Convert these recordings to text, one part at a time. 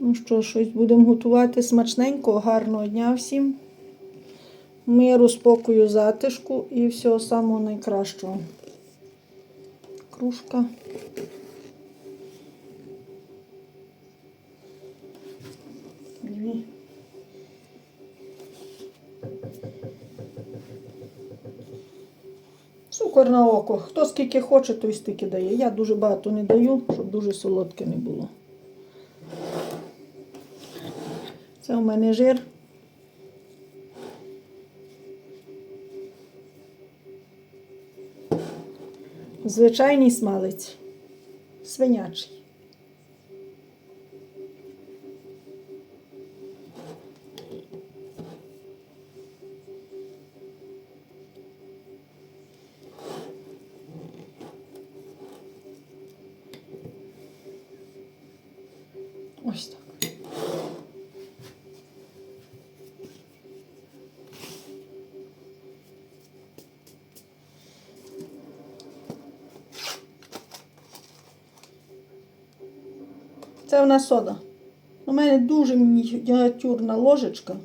Ну що, щось будемо готувати смачненького, гарного дня всім. Миру, спокою, затишку і всього самого найкращого. Кружка. Дві. Цукор на око. Хто скільки хоче, той стільки дає. Я дуже багато не даю, щоб дуже солодке не було. Це у мене жир. Звичайний смалець. Свинячий. Ось так. Це нас сода. У мене дуже мініатюрна ложечка.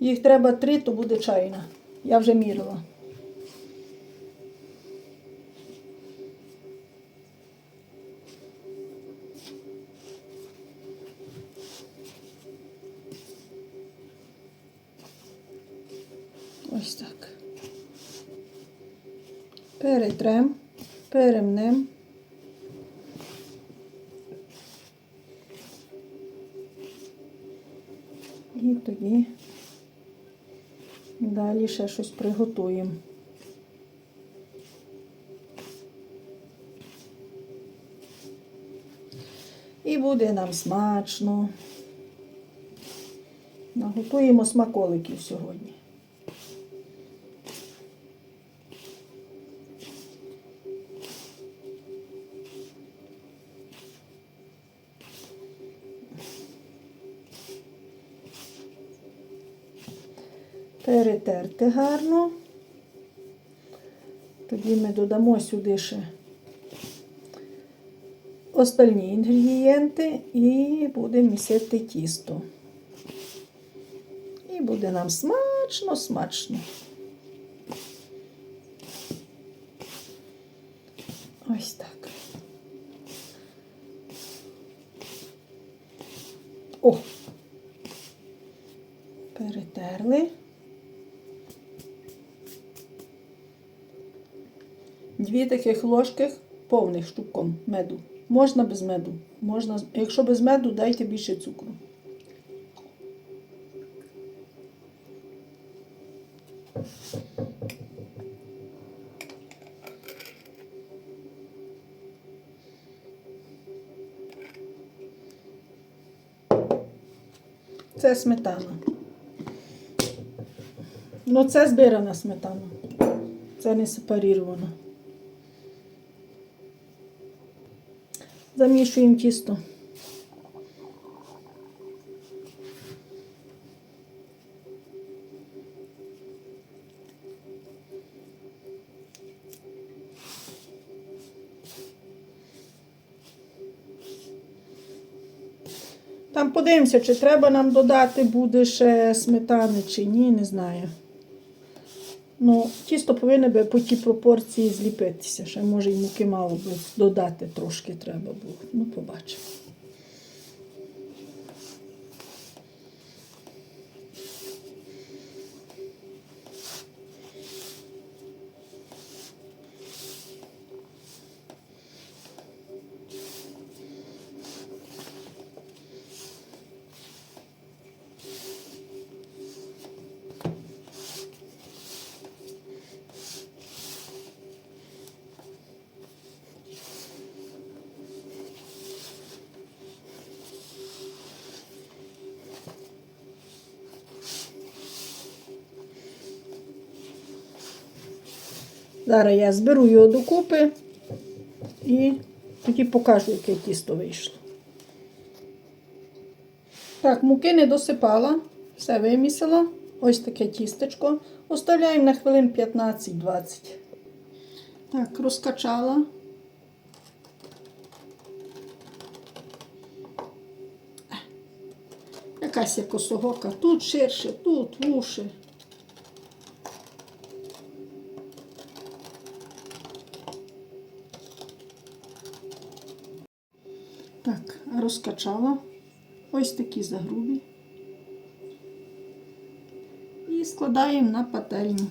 Їх треба три, то буде чайна. Я вже мірила. Ось так. Перетрем, перемнем. І тоді далі ще щось приготуємо. І буде нам смачно. Наготуємо смаколиків сьогодні. Перетерти гарно. Тоді ми додамо сюди ще остальні інгредієнти і будемо місити тісто. І буде нам смачно, смачно. Ось так. О! Перетерли. Дві таких ложки повних штуком меду. Можна без меду. Можна, якщо без меду, дайте більше цукру. Це сметана. Ну, це збирана сметана. Це не сепарірована. Замішуємо тісто. Там подивимося, чи треба нам додати буде ще сметани, чи ні, не знаю. Ну, тісто повинно би по тій пропорції зліпитися. Ще може й муки мало би додати трошки треба було. Ну, побачимо. Зараз я зберу його докупи і тоді покажу, яке тісто вийшло. Так, муки не досипала, все вимісила. Ось таке тістечко. Оставляємо на хвилин 15-20. Так, розкачала. Якась як косогока. Тут ширше, тут вуше. Так, розкачала. Ось такі загрубі. І складаємо на пательню.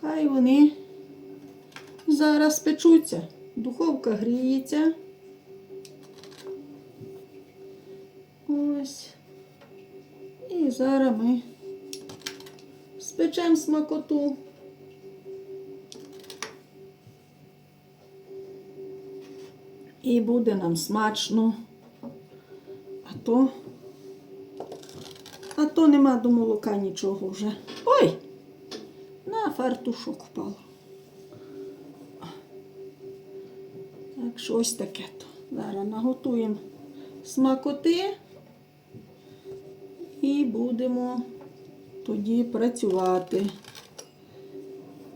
Хай вони зараз печуться. Духовка гріється. Ось. І зараз ми спечемо смакоту. І буде нам смачно. А то, а то нема до молока нічого вже. Ой! На фартушок впало. Так що ось таке то. Зараз наготуємо смакоти і будемо тоді працювати.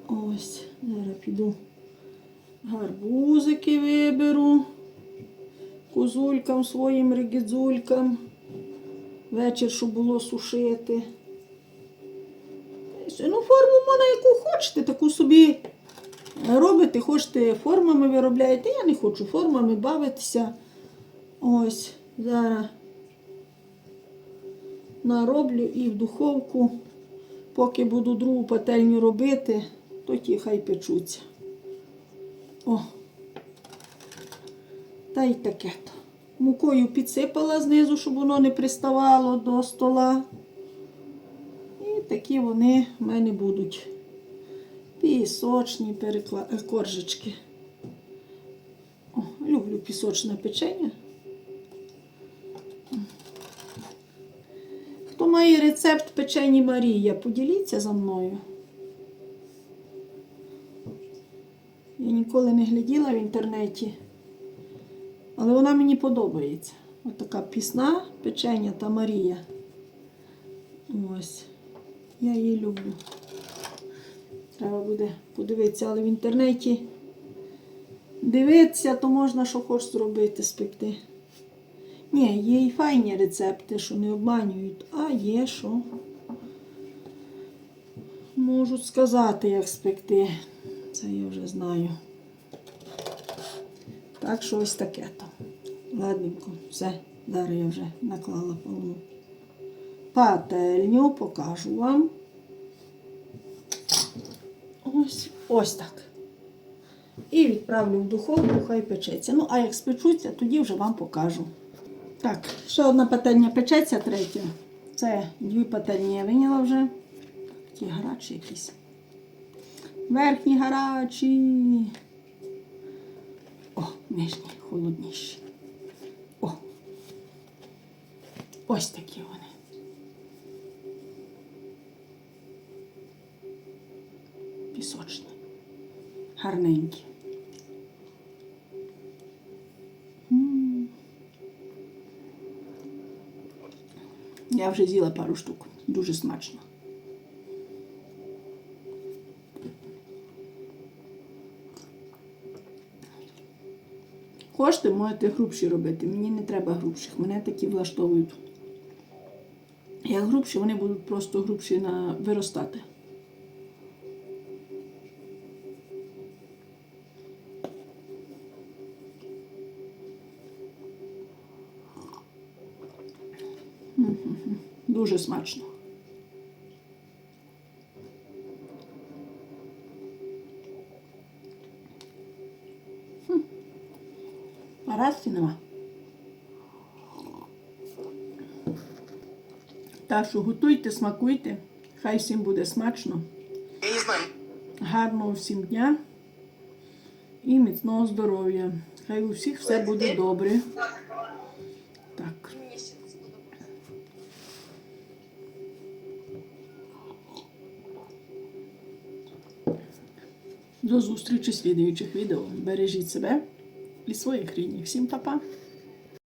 Ось, зараз піду гарбузики виберу козулькам своїм регідзулькам. Вечір, щоб було сушити. Ну, форму можна яку хочете, таку собі робите, хочете формами виробляєте. Я не хочу формами бавитися. Ось, зараз нароблю і в духовку. Поки буду другу пательню робити, то ті хай печуться. О. Та й таке то. Мукою підсипала знизу, щоб воно не приставало до стола. І такі вони в мене будуть пісочні перекла... е, коржички. О, люблю пісочне печення. Хто має рецепт печені Марія, поділіться за мною. Я ніколи не гляділа в інтернеті, але вона мені подобається. Ось така пісна печення та Марія. Ось. Я її люблю. Треба буде подивитися, але в інтернеті дивитися, то можна що хочеш зробити, спекти. Ні, є і файні рецепти, що не обманюють, а є що. Можуть сказати, як спекти. Це я вже знаю. Так що ось таке то. Ладненько, все, зараз я вже наклала повну пательню, покажу вам. Ось, ось так. І відправлю в духовку, хай печеться. Ну, а як спечуться, тоді вже вам покажу. Так, ще одна пательня печеться, третя. Це дві пательні я виняла вже. Такі гарячі якісь. Верхні гарячі. Нижні, холодніші. О. Ось такі вони. Пісочні. Гарненькі. Я вже з'їла пару штук. Дуже смачно. Хочете, можете грубші робити. Мені не треба грубших, мене такі влаштовують. Як грубші, вони будуть просто грубші на виростати. Дуже смачно. А расті нема. Так що готуйте, смакуйте. Хай всім буде смачно. Я не знаю. Гарного всім дня і міцного здоров'я. Хай у всіх все буде добре. Так. До зустрічі в слідуючих відео. Бережіть себе і своїх рідних. Всім па-па!